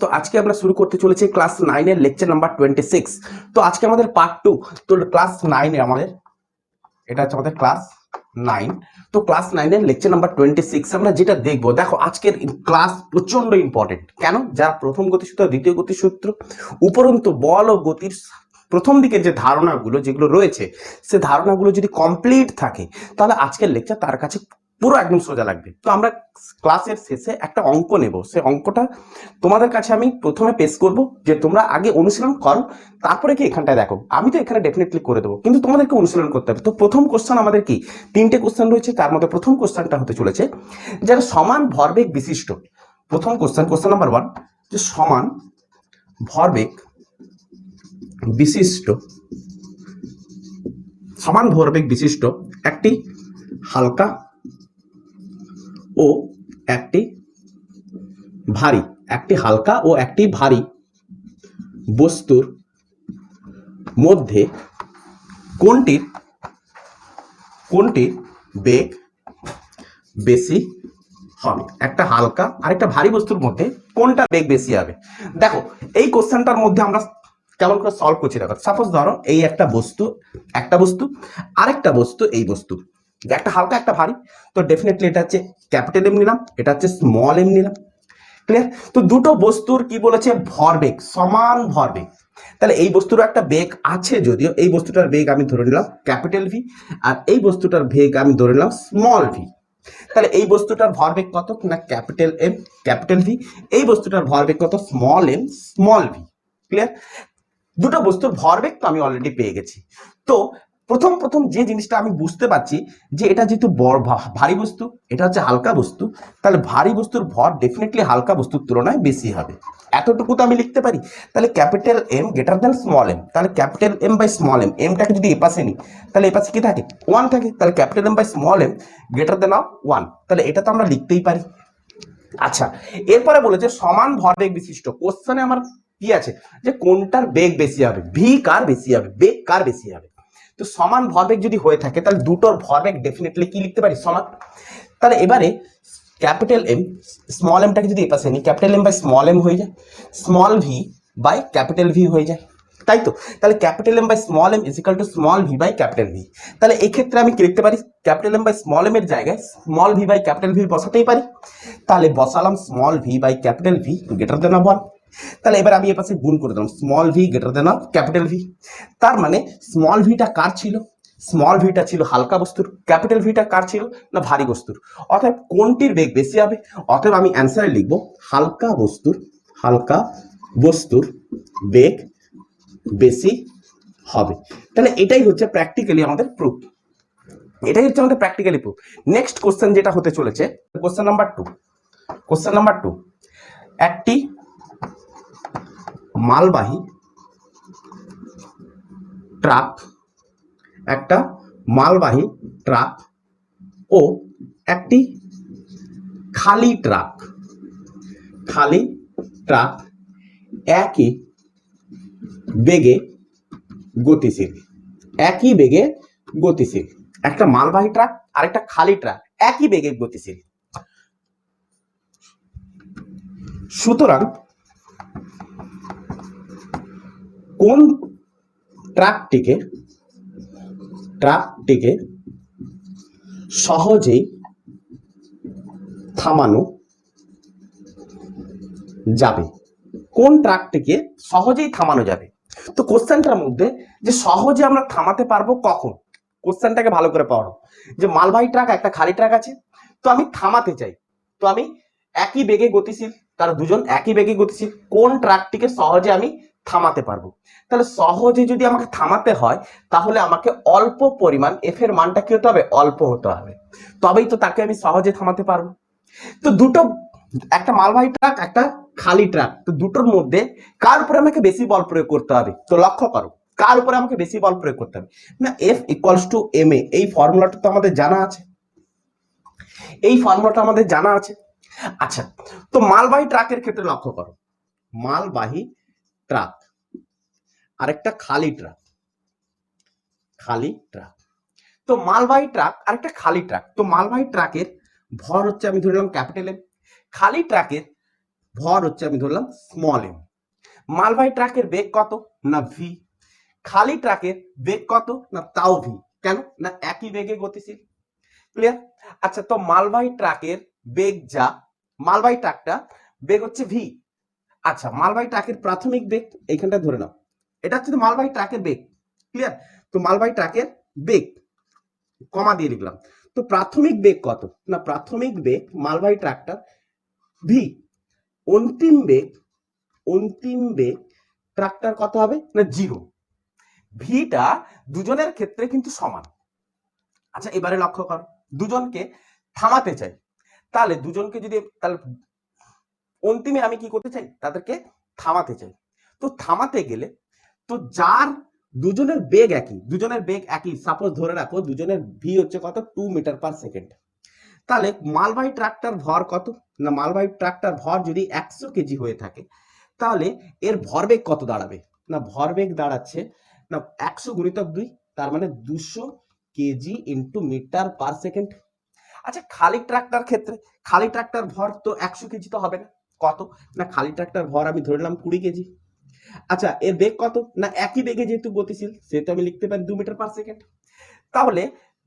তো আজকে আমরা শুরু করতে চলেছি ক্লাস নাইনের লেকচার নাম্বার টোয়েন্টি সিক্স তো আজকে আমাদের পার্ট টু তো ক্লাস নাইনে আমাদের, এটা হচ্ছে আমাদের ক্লাস নাইন তো ক্লাস নাইনের লেকচার নাম্বার টোয়েন্টি সিক্স আমরা যেটা দেখব, দেখো আজকের ক্লাস প্রচণ্ড ইম্পর্টেন্ট কেন? যারা প্রথম গতিসূত্র, দ্বিতীয় গতিসূত্র, উপরন্তু বল ও গতির প্রথম দিকের যে ধারণাগুলো যেগুলো রয়েছে, সে ধারণাগুলো যদি কমপ্লিট থাকে, তাহলে আজকের লেকচার তার কাছে পুরো একদম সোজা লাগবে। তো আমরা ক্লাসের শেষে একটা অঙ্ক নেব। সে অঙ্কটা তোমাদের কাছে আমি প্রথমে পেশ করব, যে তোমরা আগে অনুশীলন করো, তারপরে কি এখানটায় দেখো। আমি তো এখানে ডেফিনেটলি করে দেবো, কিন্তু তোমাদেরকে অনুশীলন করতে হবে। তো প্রথম কোশ্চেন আমাদের কি? তিনটে কোশ্চেন রয়েছে, তার মধ্যে প্রথম কোশ্চেনটা হতে চলেছে যারা সমান ভরবেগ বিশিষ্ট। প্রথম কোশ্চেন কোশ্চেন নাম্বার ওয়ান যে সমান ভরবেগ বিশিষ্ট, সমান ভরবেগ বিশিষ্ট একটি হালকা ও একটি ভারী, একটি হালকা ও একটি ভারী বস্তুর মধ্যে কোনটির কোনটির বেগ বেশি হবে? একটা হালকা আর একটা ভারী বস্তুর মধ্যে কোনটা বেগ বেশি হবে? দেখো, এই কোশ্চেনটার মধ্যে আমরা কেমন করে সলভ করছি? দেখো সাপোজ ধরো এই একটা বস্তু একটা বস্তু, আরেকটা বস্তু, এই বস্তু। একটা হালকা একটা ভারী, তো ডেফিনেটলি এটা হচ্ছে ক্যাপিটাল এম নিলাম, এটা হচ্ছে স্মল এম নিলাম। ক্লিয়ার তো দুটো বস্তুর কি বলেছে? ভরবেগ, সমান ভরবেগ। তাহলে এই বস্তুর একটা বেগ আছে যদিও, এই বস্তুটার বেগ আমি ধরে নিলাম ক্যাপিটাল ভি আর এই বস্তুটার বেগ আমি ধরে নিলাম স্মল ভি তাহলে এই বস্তুটার ভরবেগ কত? না ক্যাপিটাল এম ক্যাপিটাল ভি এই বস্তুটার ভরবেগ কত? Small M small V clear দুটো বস্তুর ভরবেগ তো আমি অলরেডি পেয়ে গেছি। তো প্রথম প্রথম যে জিনিসটা আমি বুঝতে পারছি যে এটা যেহেতু বড় ভারী বস্তু, এটা হচ্ছে হালকা বস্তু, তাহলে ভারী বস্তুর ভর ডেফিনেটলি হালকা বস্তুর তুলনায় বেশি হবে। এতটুকু তো আমি লিখতে পারি। তাহলে capital M greater then small M তাহলে capital M by small M এমটাকে যদি এপাশে নিই, তাহলে এপাশে কি থাকে? ওয়ান থাকে। তাহলে capital M by small M greater then of one তাহলে এটা তো আমরা লিখতেই পারি। আচ্ছা এরপরে বলেছে সমান ভরবেগ বিশিষ্ট। কোশ্চেনে আমার কি আছে? যে কোনটার বেগ বেশি হবে? ভি কার বেশি হবে? বেগ কার বেশি হবে? তো সমান ভরবেগ যদি হয়ে থাকে, তাহলে দুটোর ভরবেগ ডেফিনেটলি কি লিখতে পারি? সমান। তাহলে এবারে ক্যাপিটাল এম স্মল এমটাকে যদি এপাশে নিই capital M by small M হয়ে যায় small V by capital V হয়ে যায়। তাই তো? তাহলে capital M by small M equal to small V by capital V তাহলে এই ক্ষেত্রে আমি কি লিখতে পারি? Capital M by small M এর জায়গায় small V by capital V বসাতেই পারি। তাহলে বসালাম small V by capital V greater then one তাহলে এবার আমি এ পাশে গুণ করে দিলাম। Small V greater then of capital V তার মানে স্মল ভিটা কার ছিল? স্মল ভিটা ছিল হালকা বস্তুর ক্যাপিটাল ভিটা কার ছিল? না ভারী বস্তুর। অতএব কোনটির বেগ বেশি হবে? অতএব আমি অ্যান্সারে লিখব, হালকা বস্তুর হালকা বস্তুর বেগ বেশি হবে। তাহলে এটাই হচ্ছে প্র্যাকটিক্যালি আমাদের প্রুফ এটাই হচ্ছে আমাদের প্র্যাকটিক্যালি প্রুফ নেক্সট কোশ্চেন যেটা হতে চলেছে question number two question number two একটি মালবাহী ট্রাক, একটা মালবাহী ট্রাক ও একটি খালি ট্রাক। খালি ট্রাক একই বেগে গতিশীল, একই বেগে গতিশীল। একটা মালবাহী ট্রাক আর একটা খালি ট্রাক, একই বেগে গতিশীল। সুতরাং কোন ট্রাকটিকে ট্রাকটিকে সহজেই থামানো যাবে? কোন ট্রাকটিকে সহজেই থামানো যাবে? তো কোশ্চেনটার মধ্যে যে সহজে আমরা থামাতে পারব কখন? কোশ্চেনটাকে ভালো করে পড়ো। যে মালবাহী ট্রাক, একটা খালি ট্রাক আছে, তো আমি থামাতে চাই। তো আমি একই বেগে গতিশীল তারা দুজন একই বেগে গতিশীল, কোন ট্রাকটিকে সহজে আমি থামাতে পারব। তাহলে সহজে যদি আমাকে থামাতে হয়, তাহলে আমাকে অল্প পরিমাণ এফ এর মানটা কি হতে হবে? অল্প হতে হবে। তবেই তো তাকে আমি সহজে থামাতে পারব। তো দুটো, একটা মালবাহী ট্রাক, একটা খালি ট্রাক। তো দুটোর মধ্যে কার উপরে আমাকে বেশি বল প্রয়োগ করতে হবে? তো লক্ষ্য করো, কার উপরে আমাকে বেশি বল প্রয়োগ করতে হবে? না F equals to M A এই ফর্মুলাটা তো আমাদের জানা আছে। এই ফর্মুলাটা আমাদের জানা আছে। আচ্ছা তো মালবাহী ট্রাকের ক্ষেত্রে লক্ষ্য করো। মালবাহী ট্রাক। আরেকটা খালি ট্রাক। খালি ট্রাক। তো মালবাহী ট্রাক, আরেকটা খালি ট্রাক। তো মালবাহী ট্রাকের ভর হচ্ছে আমি ধরলাম ক্যাপিটাল এম খালি ট্রাকের ভর হচ্ছে আমি ধরলাম স্মল এম মালবাহী ট্রাকের বেগ কত? না ভি খালি ট্রাকের বেগ কত? না তাও ভি কেন? না একই বেগে গতিশীল? ক্লিয়ার আচ্ছা তো মালবাহী ট্রাকের বেগ যা, মালবাহী ট্রাকটা বেগ হচ্ছে ভি আচ্ছা মালবাহী ট্রাকের প্রাথমিক বেগ এইখানটা ধরে নাও। এটা হচ্ছে মালবাহী ট্রাকের বেগ ক্লিয়ার তো মালবাহী ট্রাকের বেগ, কমা দিয়ে লিখলাম। তো প্রাথমিক বেগ কত? না, প্রাথমিক বেগ মালবাহী ট্রাকটার ভি অন্তিম বেগ অন্তিম বেগ ট্রাকটার কত হবে? না জিরো ভিটা দুজনের ক্ষেত্রে কিন্তু সমান। আচ্ছা এবারে লক্ষ্য কর, দুজনকে থামাতে চাই। তাহলে দুজনকে যদি, তাহলে অন্তিমে আমি কি করতে চাই? তাদেরকে থামাতে চাই। তো থামাতে গেলে তো যার দুজনের বেগ একই, দুজনের বেগ একই সাপোজ ধরে রাখো দুজনের ভি হচ্ছে কত? টু মিটার পার সেকেন্ড তাহলে মালবাহী ট্রাকটার ভর কত? না, মালবাহী ট্রাকটার ভর যদি একশো কেজি হয়ে থাকে, তাহলে এর ভরবেগ কত দাঁড়াবে? না ভরবেগ দাঁড়াচ্ছে, না, একশো গুণিতক দুই, তার মানে দুশো kg into metre per second আচ্ছা খালি ট্রাকটার ক্ষেত্রে, খালি ট্রাকটার ভর তো একশো কেজি তো হবে না। কত? না খালি ট্রাকটার ভর আমি ধরে নিলাম কুড়ি কেজি। আচ্ছা এর বেগ কত? না একই বেগে যেহেতু গতিশীল, সেহেতু আমি লিখতে পারি দু মিটার পার সেকেন্ড তাহলে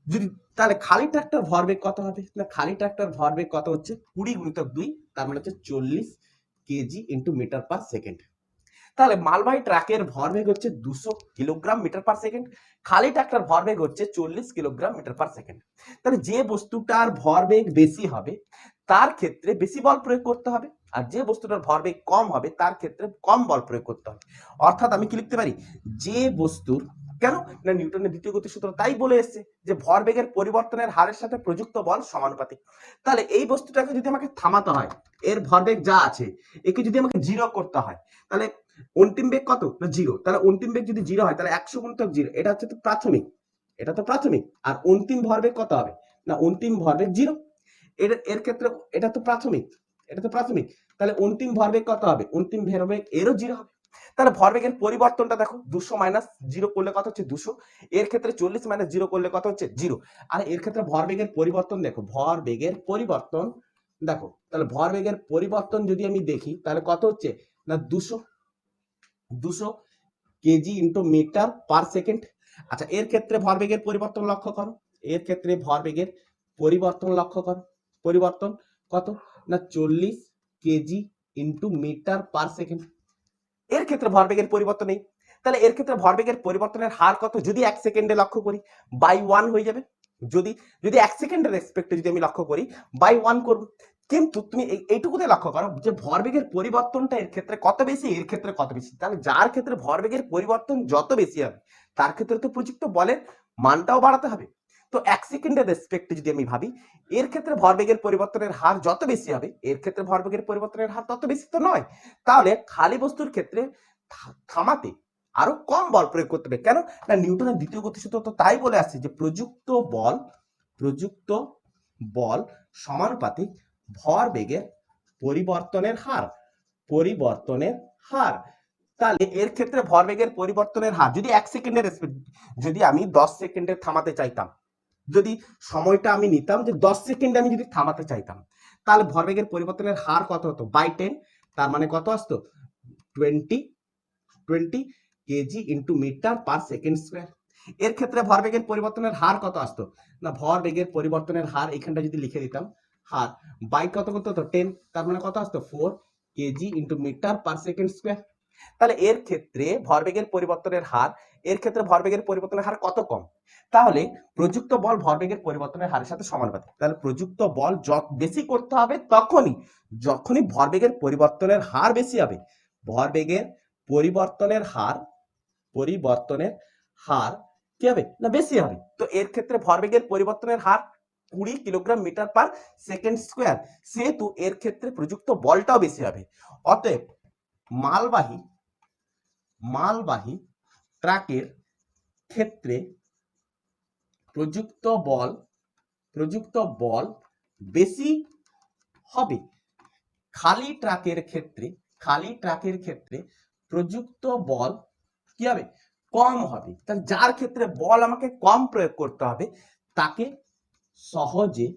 যদি, তাহলে খালি ট্রাকটার ভরবেগ কত হবে? না খালি ট্রাকটার ভরবেগ কত হচ্ছে? কুড়ি গুণিতক দুই, তার মানে হচ্ছে চল্লিশ KG into metre per second তাহলে মালবাহী ট্রাকের ভরবেগ হচ্ছে দুশো কিলোগ্রাম মিটার পার সেকেন্ড খালি ট্রাকটার ভরবেগ হচ্ছে চল্লিশ কিলোগ্রাম মিটার পার সেকেন্ড তাহলে যে বস্তুটার ভর ভরবেগ বেশি হবে, তার ক্ষেত্রে বেশি বল প্রয়োগ করতে হবে। আর যে বস্তুটার ভরবেগ কম হবে, তার ক্ষেত্রে কম বল প্রয়োগ করতে হবে। অর্থাৎ আমি কি লিখতে পারি? যে বস্তুর, কেন? না, নিউটনের দ্বিতীয় গতি সূত্র তাই বলে এসছে যে ভরবেগের পরিবর্তনের হারের সাথে প্রযুক্ত বল সমানুপাতিক। তাহলে এই বস্তুটাকে যদি আমাকে থামাতে হয়, এর ভরবেগ যা আছে, একে যদি আমাকে জিরো করতে হয়, তাহলে অন্তিম বেগ কত? না জিরো তাহলে অন্তিম বেগ যদি জিরো হয়, তাহলে একশো গুণিতক জিরো এটা হচ্ছে তো প্রাথমিক। এটা তো প্রাথমিক। আর অন্তিম ভরবেগ কত হবে? না, অন্তিম ভরবেগ জিরো এর এর ক্ষেত্রে এটা তো প্রাথমিক। এটা তো প্রাথমিক। তাহলে অন্তিম ভরবেগ কত হবে? অন্তিম ভরবেগ এরও জিরো হবে। তাহলে ভরবেগের পরিবর্তনটা দেখো, দুশো মাইনাস জিরো করলে কত হচ্ছে? দুশো। এর ক্ষেত্রে চল্লিশ মাইনাস জিরো করলে কত হচ্ছে? জিরো আর এর ক্ষেত্রে ভরবেগের পরিবর্তন দেখো ভরবেগের পরিবর্তন দেখো। তাহলে ভরবেগের পরিবর্তন যদি আমি দেখি, তাহলে কত হচ্ছে? না, দুশো। দুশো kg into metre per second আচ্ছা এর ক্ষেত্রে ভরবেগের পরিবর্তন লক্ষ্য করো। এর ক্ষেত্রে ভরবেগের পরিবর্তন লক্ষ্য করো। পরিবর্তন কত? না চল্লিশ kg into metre per second এর ক্ষেত্রে ভরবেগের পরিবর্তন নেই। তাহলে এর ক্ষেত্রে ভরবেগের পরিবর্তনের হার কত? যদি এক সেকেন্ডে লক্ষ্য করি বাই ওয়ান হয়ে যাবে। যদি যদি এক সেকেন্ডের রেসপেক্টে যদি আমি লক্ষ্য করি বাই ওয়ান করব। কিন্তু তুমি এই- এইটুকুতে লক্ষ্য করো যে ভরবেগের পরিবর্তনটা এর ক্ষেত্রে কত বেশি, এর ক্ষেত্রে কত বেশি। তাহলে যার ক্ষেত্রে ভরবেগের পরিবর্তন যত বেশি হবে, তার ক্ষেত্রে তো প্রযুক্ত বলের মানটাও বাড়াতে হবে। তো এক সেকেন্ডের রেসপেক্টে যদি আমি ভাবি, এর ক্ষেত্রে ভরবেগের পরিবর্তনের হার যত বেশি হবে, এর ক্ষেত্রে ভরবেগের পরিবর্তনের হার তত বেশি তো নয়। তাহলে খালি বস্তুর ক্ষেত্রে থামাতে আরও কম বল প্রয়োগ করতে হবে। কেন? না, নিউটনের দ্বিতীয় গতিসূত্র তো তাই বলে আসছে যে প্রযুক্ত বল প্রযুক্ত বল সমানুপাতিক ভর বেগের পরিবর্তনের হার পরিবর্তনের হার। তাহলে এর ক্ষেত্রে ভরবেগের পরিবর্তনের হার, যদি এক সেকেন্ডের যদি আমি দশ সেকেন্ডে থামাতে চাইতাম যদি সময়টা আমি নিতাম যে দশ সেকেন্ডে আমি যদি থামাতে চাইতাম, তাহলে ভরবেগের পরিবর্তনের হার কত হতো? বাই টেন তার মানে কত আসতো? Twenty twenty kg into metre per second square এর ক্ষেত্রে ভরবেগের পরিবর্তনের হার কত আসতো? না, ভরবেগের পরিবর্তনের হার এখানটা যদি লিখে দিতাম, হার বাই কত কত হতো? টেন তার মানে কত আসতো? Four kg into metre per second square তাহলে এর ক্ষেত্রে ভরবেগের পরিবর্তনের হার এর ক্ষেত্রে ভরবেগের পরিবর্তনের হার কত কম? তাহলে প্রযুক্ত বল ভরবেগের পরিবর্তনের হারের সাথে সমানুপাতিক তাহলে প্রযুক্ত বল যত বেশি করতে হবে, তখনই, যখনই ভরবেগের পরিবর্তনের হার বেশি হবে, ভরবেগের পরিবর্তনের হার পরিবর্তনের হার কি হবে? না, বেশি হবে। তো এর ক্ষেত্রে ভরবেগের পরিবর্তনের হার কুড়ি kilogram metre per second square, সেহেতু এর ক্ষেত্রে প্রযুক্ত বলটাও বেশি হবে। অতএব মালবাহী মালবাহী ট্রাকের ক্ষেত্রে প্রযুক্ত বল প্রযুক্ত বল বেশি হবে। খালি ট্রাকের ক্ষেত্রে, খালি ট্রাকের ক্ষেত্রে প্রযুক্ত বল কি হবে? কম হবে। তাহলে যার ক্ষেত্রে বল আমাকে কম প্রয়োগ করতে হবে, তাকে সহজে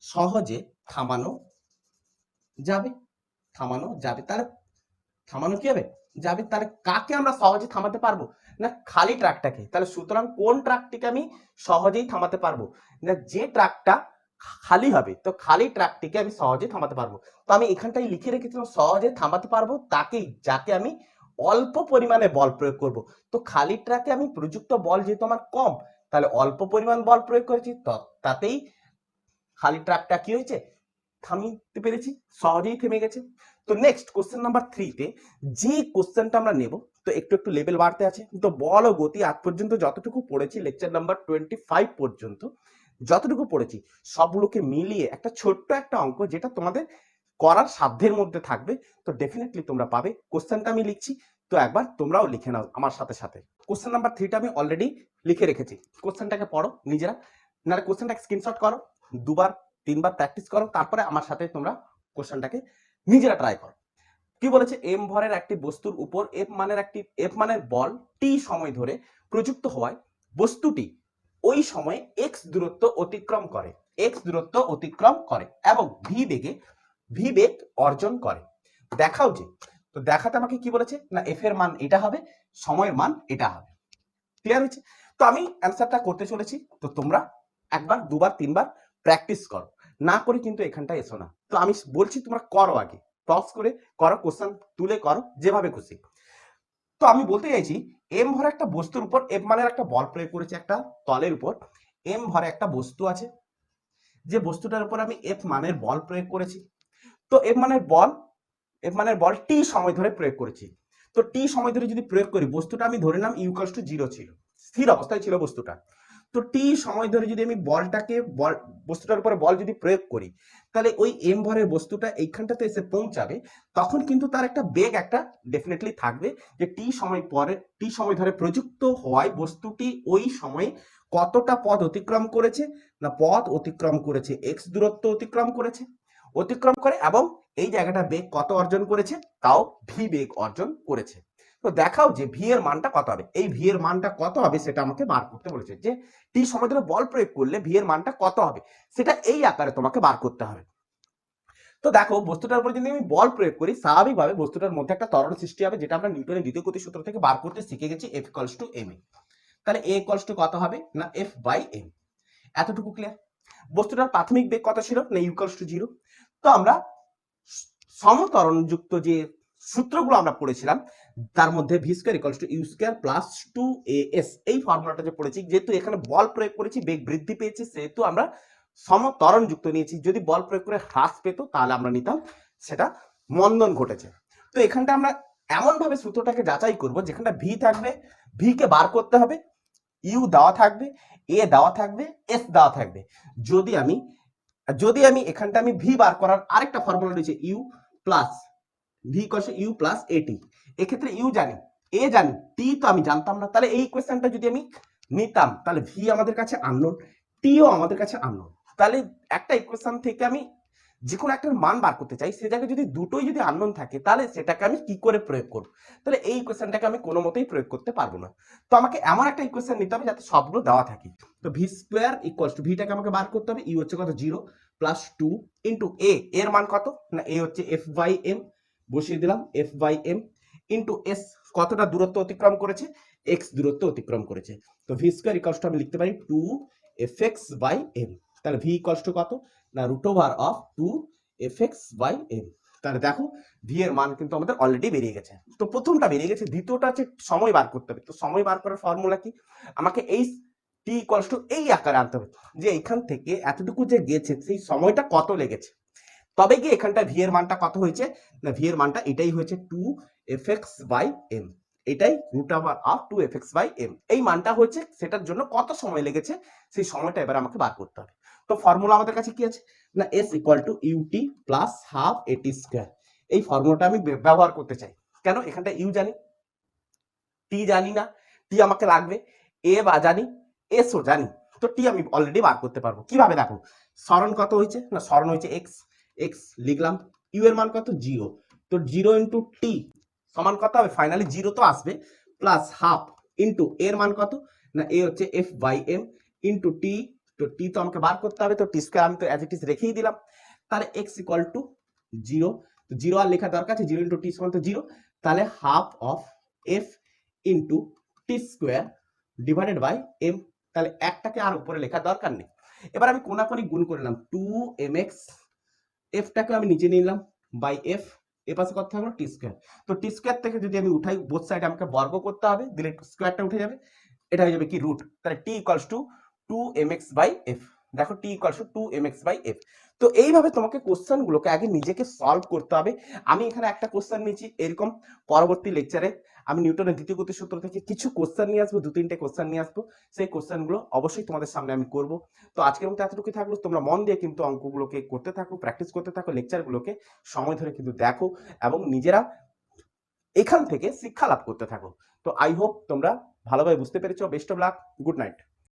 সহজে থামানো যাবে। থামানো যাবে। তাহলে থামানো কি হবে? যাবে, তাহলে কাকে আমরা সহজে থামাতে পারব? না, খালি ট্রাকটাকে তাহলে সুতরাং কোন ট্রাকটিকে আমি সহজেই থামাতে পারব? না, যে ট্রাকটা খালি হবে, তো খালি ট্রাকটিকে আমি সহজে থামাতে পারব। তো আমি এখানটাই লিখে রেখেছিলাম সহজে থামাতে পারব তাকেই, যাকে আমি অল্প পরিমাণে বল প্রয়োগ করব। তো খালি ট্রাকে আমি প্রযুক্ত বল যেহেতু আমার কম, তাহলে অল্প পরিমাণ বল প্রয়োগ করেছি তাতেই খালি ট্রাকটা কি হয়েছে? থামিয়ে পেরেছি, সহজেই থেমে গেছে। তো নেক্সট কোশ্চেন নাম্বার থ্রিতে যে কোশ্চেনটা আমরা নেব, তো একটু একটু লেভেল বাড়তে আছে। তো বল গতি আজ পর্যন্ত যতটুকু পড়েছি লেকচার নাম্বার টোয়েন্টি ফাইভ পর্যন্ত, যতটুকু পড়েছি, সবগুলোকে মিলিয়ে একটা ছোট্ট একটা অঙ্ক যেটা তোমাদের করার সাধ্যের মধ্যে থাকবে। তো ডেফিনেটলি তোমরা পাবে। কোশ্চেনটা আমি লিখছি, তো একবার তোমরাও লিখে নাও আমার সাথে সাথে। কোশ্চেন নাম্বার থ্রিটা আমি অলরেডি লিখে রেখেছি। কোশ্চেনটাকে পড়ো নিজেরা। না কোশ্চেনটাকে স্ক্রিনশট করো, দুবার, তিনবার প্র্যাকটিস করো, তারপরে আমার সাথে তোমরা কোশ্চেনটাকে নিজেরা ট্রাই করো। কি বলেছে? এম ভরের একটি বস্তুর উপর এফ মানের একটি এফ মানের বল টি সময় ধরে প্রযুক্ত হওয়ায় বস্তুটি ওই সময়ে এক্স দূরত্ব অতিক্রম করে এক্স দূরত্ব অতিক্রম করে এবং ভি বেগে ভি বেগ অর্জন করে। দেখাও যে, তো দেখাতে আমাকে কি বলেছে? না এফ এর মান এটা হবে, সময়ের মান এটা হবে। ক্লিয়ার হয়েছে? তো আমি অ্যান্সারটা করতে চলেছি। তো তোমরা একবার, দুবার, তিনবার প্র্যাকটিস করো। না করে কিন্তু এখানটায় এসো না। তো আমি বলছি, তোমরা করো আগে। পজ করে করো কোশ্চেন তুলে করো, যেভাবে খুশি। তো আমি বলতে চাইছি এম ভরে একটা বস্তুর উপর এফ মানের একটা বল প্রয়োগ করেছে একটা তলের উপর। এম ভরে একটা বস্তু আছে। যে বস্তুটার উপর আমি এফ মানের বল প্রয়োগ করেছি। তো এফ মানের বল এফ মানের বল টি সময় ধরে প্রয়োগ করেছি। তো টি সময় ধরে যদি প্রয়োগ করি, বস্তুটা আমি ধরে নাম ইউকালস টু জিরো ছিল। স্থির অবস্থায় ছিল বস্তুটা। তো টি সময় ধরে যদি আমি বলটাকে, বল, বস্তুটার উপরে বল যদি প্রয়োগ করি, তাহলে ওই এম ভরের বস্তুটা এইখানটাতে এসে পৌঁছাবে, তখন কিন্তু তার একটা বেগ একটা ডেফিনেটলি থাকবে যে টি সময় পরে টি সময় ধরে প্রযুক্ত হওয়ায় বস্তুটি ওই সময়ে কতটা পথ অতিক্রম করেছে না পথ অতিক্রম করেছে এক্স দূরত্ব অতিক্রম করেছে, অতিক্রম করে এবং এই জায়গাটা বেগ কত অর্জন করেছে, তাও ভি বেগ অর্জন করেছে। তো দেখাও যে ভি এর মানটা কত হবে। এই ভি এর মানটা কত হবে সেটা আমাকে বার করতে বলেছে যে টি সময় ধরে বল প্রয়োগ করলে ভি এর মানটা কত হবে? সেটা এই আকারে তোমাকে বার করতে হবে। তো দেখো, বস্তুটার উপর যদি আমি বল প্রয়োগ করি, স্বাভাবিকভাবে বস্তুটার মধ্যে একটা তরল সৃষ্টি হবে, যেটা আমরা নিউটনের দ্বিতীয় গতি সূত্র থেকে বার করতে শিখে গেছি F equals to M A তাহলে এ ইকলস টু কত হবে? না এফ বাই এম এতটুকু ক্লিয়ার বস্তুটার প্রাথমিক বেগ কত ছিল? না ইউকলস টু জিরো তো আমরা সমতরণযুক্ত যে সূত্রগুলো আমরা পড়েছিলাম, তার মধ্যে V square equals to U square plus two A S এই ফর্মুলাটা যে পড়েছি, যেহেতু এখানে বল প্রয়োগ করেছি, বেগ বৃদ্ধি পেয়েছে, সেহেতু আমরা সমতরণ যুক্ত নিয়েছি, যদি বল প্রয়োগ করে হ্রাস পেত, তাহলে আমরা নিতাম সেটা মন্দন ঘটেছে। তো এখানটা আমরা এমন ভাবে সূত্রটাকে যাচাই করব, যেখানটা ভি থাকবে ভি কে বার করতে হবে ইউ দেওয়া থাকবে এ দেওয়া থাকবে এস দেওয়া থাকবে। যদি আমি যদি আমি এখানটা আমি ভি বার করার আরেকটা ফর্মুলা রয়েছে ইউ প্লাস ভি কষে ইউ প্লাস এটি এক্ষেত্রে ইউ জানি এ জানি টি তো আমি জানতাম না। তাহলে এই কোয়েশ্চেনটা যদি আমি নিতাম, তাহলে ভি আমাদের কাছে আননোন টিও আমাদের কাছে আননোন তাহলে একটা ইকুয়েশন থেকে আমি যে কোনো একটা মান বার করতে চাই, সে জায়গায় যদি দুটোই যদি আননোন থাকে, তাহলে সেটাকে আমি কি করে প্রয়োগ করব? তাহলে এই ইকুয়েশনটাকে আমি কোনো মতেই প্রয়োগ করতে পারব না। তো আমাকে এমন একটা ইকুয়েশন নিতে হবে যাতে সবগুলো দেওয়া থাকে। তো ভি স্কোয়ার ইকুয়ালস টু ভিটাকে আমাকে বার করতে হবে ইউ হচ্ছে কত? Zero plus two into A এর মান কত? না এ হচ্ছে এফ বাই এম বসিয়ে দিলাম F by M into S কতটা দূরত্ব অতিক্রম করেছে? এক্স দূরত্ব অতিক্রম করেছে। তো ভি স্কোয়ার ইকুয়ালস টু আমি লিখতে পারি two F X by M তাহলে ভি ইকুয়ালস টু কত? না root over of two F X by M তাহলে দেখো ভি এর মান কিন্তু আমাদের অলরেডি বেরিয়ে গেছে। তো প্রথমটা বেরিয়ে গেছে, দ্বিতীয়টা হচ্ছে সময় বার করতে হবে। তো সময় বার করার ফর্মুলা কি? আমাকে এই টি ইকুয়ালস টু এই আকারে আনতে হবে। যে এখান থেকে এতটুকু যে গেছে, সেই সময়টা কত লেগেছে? তবে কি এখানটা ভি এর মানটা কত হয়েছে? না ভি এর মানটা এটাই হয়েছে two F X by M এটাই root over of two F X by M এই মানটা হচ্ছে সেটার জন্য কত সময় লেগেছে? সেই সময়টা এবার আমাকে বার করতে হবে। তো ফর্মুলা আমাদের কাছে কি আছে? না S equal to UT plus half AT square এই ফর্মুলাটা আমি ব্যবহার করতে চাই। কেন? এখানটা ইউ জানি। টি জানি না। টি আমাকে লাগবে। এ বা জানি। এসও জানি। তো টি আমি অলরেডি বার করতে পারব। কীভাবে দেখো? স্মরণ কত হয়েছে? না, স্মরণ হয়েছে এক্স এক্স লিখলাম ইউ এর মান কত? জিরো তো জিরো ইন্টু টি সমান কত হবে? ফাইনালি জিরো তো আসবে প্লাস হাফ ইন্টু এর মান কত? না এ হচ্ছে F by M into T তো টি তো আমাকে বার করতে হবে, তো টি স্কোয়ার আমি তো অ্যাজ ইট ইজ রেখেই দিলাম। তাহলে এক্স ইকুয়াল টু জিরো তো জিরো আর লেখা দরকার আছে জিরো ইন্টু টি সমান তো জিরো তাহলে half of F into T square divided by M তাহলে একটাকে আর উপরে লেখার দরকার নেই। এবার আমি কোনাকোনি গুণ করে নিলাম টু এম এক্স এফটাকে আমি নিচে নিলাম বাই এফ এ পাশে কত থাকল টি স্কোয়ার তো টি স্কোয়ার থেকে যদি আমি উঠাই বোথ সাইড আমাকে বর্গ করতে হবে, দিলে স্কোয়ারটা উঠে যাবে। এটা হয়ে যাবে কি রুট তাহলে T equals to two M X by F দেখো T equals to M X by F তো এইভাবে তোমাকে কোশ্চেনগুলোকে আগে নিজেকে সলভ করতে হবে। আমি এখানে একটা কোশ্চেন নিয়েছি, এরকম পরবর্তী লেকচারে আমি নিউটনের দ্বিতীয় গতির সূত্র থেকে কিছু কোশ্চেন নিয়ে আসব দু তিনটে কোশ্চেন নিয়ে আসব। সেই কোশ্চেনগুলো অবশ্যই তোমাদের সামনে আমি করব। তো আজকের মতো এতটুকুই থাকল। তোমরা মন দিয়ে কিন্তু অঙ্কগুলোকে করতে থাকো প্র্যাকটিস করতে থাকো লেকচারগুলোকে সময় ধরে কিন্তু দেখো এবং নিজেরা এখান থেকে শিক্ষা লাভ করতে থাকো। তো আই হোপ তোমরা ভালোভাবে বুঝতে পেরেছ। Best of luck good night